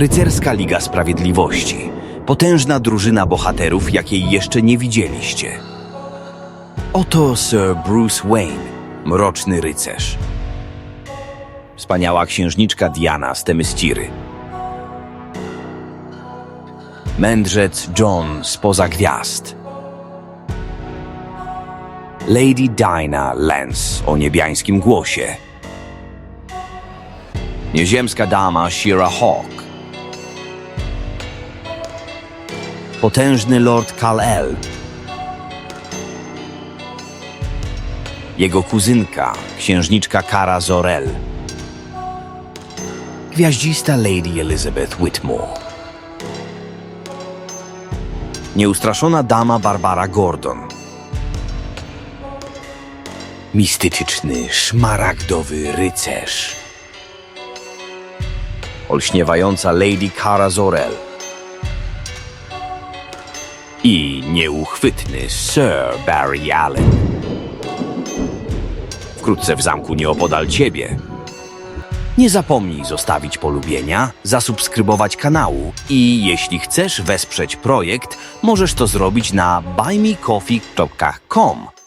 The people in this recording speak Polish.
Rycerska Liga Sprawiedliwości. Potężna drużyna bohaterów, jakiej jeszcze nie widzieliście. Oto Sir Bruce Wayne, mroczny rycerz. Wspaniała księżniczka Diana z Temystiry. Mędrzec John spoza gwiazd. Lady Dinah Lance o niebiańskim głosie. Nieziemska dama Shira Hawk. Potężny Lord Kal-El. Jego kuzynka, księżniczka Kara Zor-El. Gwiaździsta Lady Elizabeth Whitmore. Nieustraszona dama Barbara Gordon. Mistyczny, szmaragdowy rycerz. Olśniewająca Lady Cara Zor-El. I nieuchwytny Sir Barry Allen. Wkrótce w zamku nieopodal ciebie. Nie zapomnij zostawić polubienia, zasubskrybować kanału i jeśli chcesz wesprzeć projekt, możesz to zrobić na buymecoffee.com